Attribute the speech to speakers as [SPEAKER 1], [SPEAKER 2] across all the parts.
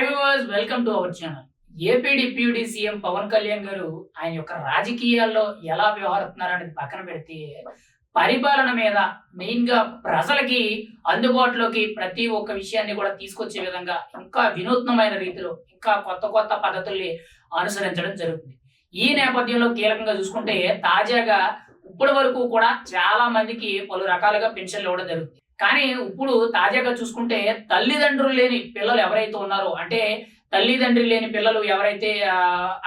[SPEAKER 1] Hi viewers welcome to our channel AP deputy CM Pawan Kalyan garu ఆయన యొక్క రాజకీయాల్లో ఎలా వ్యవహరిస్తున్నారు అనేది పక్కన పెడితే పరిపాలన మీద మెయిన్గా ప్రజలకి అందుబాటులోకి ప్రతి ఒక్క విషయాన్ని కూడా తీసుకొచ్చే విధంగా ఇంకా వినూత్నమైన రీతిలో ఇంకా కొత్త కొత్త పద్ధతుల్ని అనుసరించడం జరుగుతుంది. ఈ నేపథ్యంలో కీలకంగా చూసుకుంటే తాజాగా ఇప్పటి వరకు కూడా చాలా మందికి పలు రకాలుగా పెన్షన్లు ఇవ్వడం జరుగుతుంది. కానీ ఇప్పుడు తాజాగా చూసుకుంటే తల్లిదండ్రులు లేని పిల్లలు ఎవరైతే ఉన్నారో అంటే తల్లిదండ్రులు లేని పిల్లలు ఎవరైతే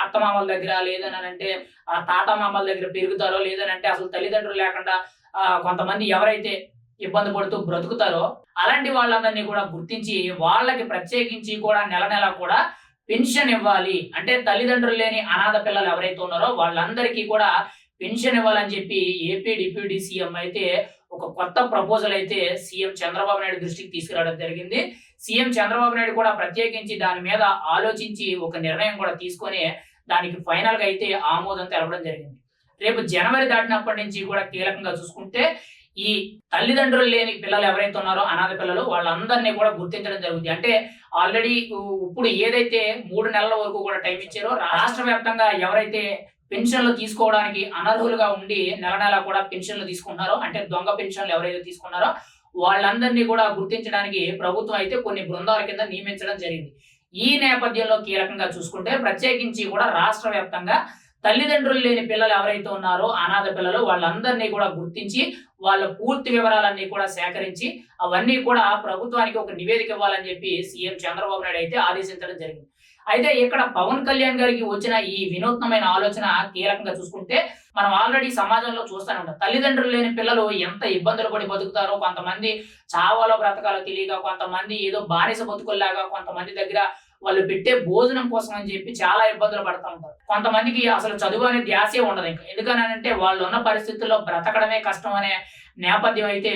[SPEAKER 1] అత్తమామల దగ్గర లేదని అంటే ఆ తాత మామల దగ్గర పెరుగుతారో లేదని అంటే అసలు తల్లిదండ్రులు లేకుండా కొంతమంది ఎవరైతే ఇబ్బంది పడుతూ బ్రతుకుతారో అలాంటి వాళ్ళందరినీ కూడా గుర్తించి వాళ్ళకి ప్రత్యేకించి కూడా నెల నెల కూడా పెన్షన్ ఇవ్వాలి. అంటే తల్లిదండ్రులు లేని అనాథ పిల్లలు ఎవరైతే ఉన్నారో వాళ్ళందరికీ కూడా పెన్షన్ ఇవ్వాలని చెప్పి ఏపీ డిప్యూటీ సీఎం అయితే ఒక కొత్త ప్రపోజల్ అయితే సీఎం చంద్రబాబు నాయుడు దృష్టికి తీసుకురావడం జరిగింది. సీఎం చంద్రబాబు నాయుడు కూడా ప్రత్యేకించి దాని మీద ఆలోచించి ఒక నిర్ణయం కూడా తీసుకొని దానికి ఫైనల్గా అయితే ఆమోదం తెలపడం జరిగింది. రేపు జనవరి దాటినప్పటి నుంచి కూడా కీలకంగా చూసుకుంటే ఈ తల్లిదండ్రులు లేని పిల్లలు ఎవరైతే ఉన్నారో అనాథ పిల్లలు వాళ్ళందరినీ కూడా గుర్తించడం జరుగుతుంది అంటే ఆల్రెడీ ఇప్పుడు ఏదైతే మూడు నెలల వరకు కూడా టైం ఇచ్చారో రాష్ట్ర వ్యాప్తంగా ఎవరైతే పెన్షన్లు తీసుకోవడానికి అనర్హులుగా ఉండి నెల నెల కూడా పెన్షన్లు తీసుకుంటున్నారో. అంటే దొంగ పెన్షన్లు ఎవరైతే తీసుకున్నారో వాళ్ళందరినీ కూడా గుర్తించడానికి ప్రభుత్వం అయితే కొన్ని బృందాల కింద నియమించడం జరిగింది. ఈ నేపథ్యంలో కీలకంగా చూసుకుంటే ప్రత్యేకించి కూడా రాష్ట్ర వ్యాప్తంగా తల్లిదండ్రులు లేని పిల్లలు ఎవరైతే ఉన్నారో అనాథ పిల్లలు వాళ్ళందరినీ కూడా గుర్తించి వాళ్ళ పూర్తి వివరాలన్నీ కూడా సేకరించి అవన్నీ కూడా ప్రభుత్వానికి ఒక నివేదిక ఇవ్వాలని చెప్పి సీఎం చంద్రబాబు నాయుడు అయితే ఆదేశించడం జరిగింది. అయితే ఇక్కడ పవన్ కళ్యాణ్ గారికి వచ్చిన ఈ వినూత్నమైన ఆలోచన కీలకంగా చూసుకుంటే మనం ఆల్రెడీ సమాజంలో చూస్తూనే ఉంటాం తల్లిదండ్రులు లేని పిల్లలు ఎంత ఇబ్బందులు పడి బతుకుతారో కొంతమంది చావాలో బ్రతకాలో తెలియక కొంతమంది ఏదో బానిస బతుకుల్లాగా కొంతమంది దగ్గర వాళ్ళు పెట్టే భోజనం కోసం అని చెప్పి చాలా ఇబ్బందులు పడుతూ ఉంటారు. కొంతమందికి అసలు చదువు అనే ధ్యాసే ఉండదు ఇంకా. ఎందుకనంటే వాళ్ళు ఉన్న పరిస్థితుల్లో బ్రతకడమే కష్టం అనే నేపథ్యం అయితే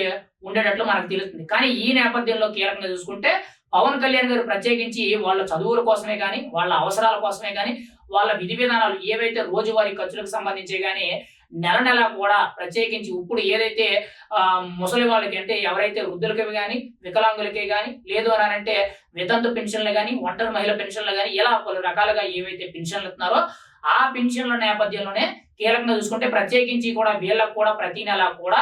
[SPEAKER 1] ఉండేటట్లు మనకు తెలుస్తుంది. కానీ ఈ నేపథ్యంలో కీలకంగా చూసుకుంటే పవన్ కళ్యాణ్ గారు ప్రత్యేకించి వాళ్ళ చదువుల కోసమే కానీ వాళ్ళ అవసరాల కోసమే కానీ వాళ్ళ విధి విధానాలు ఏవైతే రోజువారీ ఖర్చులకు సంబంధించి కానీ నెల నెల కూడా ప్రత్యేకించి ఇప్పుడు ఏదైతే ఆ, ముసలి వాళ్ళకి అంటే ఎవరైతే వృద్ధులకి కానీ వికలాంగులకి కానీ లేదు అని అంటే వితంత పెన్షన్లు కానీ ఒంటరి మహిళ పెన్షన్లు కానీ ఇలా పలు రకాలుగా ఏవైతే పెన్షన్లు ఇస్తున్నారో ఆ పెన్షన్ల నేపథ్యంలోనే కీలకంగా చూసుకుంటే ప్రత్యేకించి కూడా వీళ్ళకు కూడా ప్రతి నెల కూడా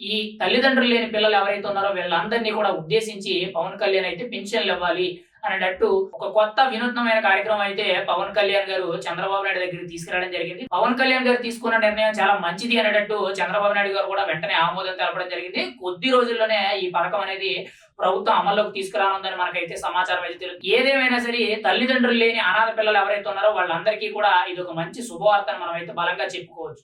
[SPEAKER 1] ఈ తల్లిదండ్రులు లేని పిల్లలు ఎవరైతే ఉన్నారో వీళ్ళందరినీ కూడా ఉద్దేశించి పవన్ కళ్యాణ్ అయితే పెన్షన్లు ఇవ్వాలి అనేటట్టు ఒక కొత్త వినూత్నమైన కార్యక్రమం అయితే పవన్ కళ్యాణ్ గారు చంద్రబాబు నాయుడు దగ్గరికి తీసుకురావడం జరిగింది. పవన్ కళ్యాణ్ గారు తీసుకున్న నిర్ణయం చాలా మంచిది అనేటట్టు చంద్రబాబు నాయుడు గారు కూడా వెంటనే ఆమోదం తెలపడం జరిగింది. కొద్ది రోజుల్లోనే ఈ పథకం అనేది ప్రభుత్వం అమల్లోకి తీసుకురానుందని మనకైతే సమాచారం అయితే తెలుసు ఏదేమైనా సరే తల్లిదండ్రులు లేని అనాథ పిల్లలు ఎవరైతే ఉన్నారో వాళ్ళందరికీ కూడా ఇది ఒక మంచి శుభవార్తను మనం అయితే బలంగా చెప్పుకోవచ్చు.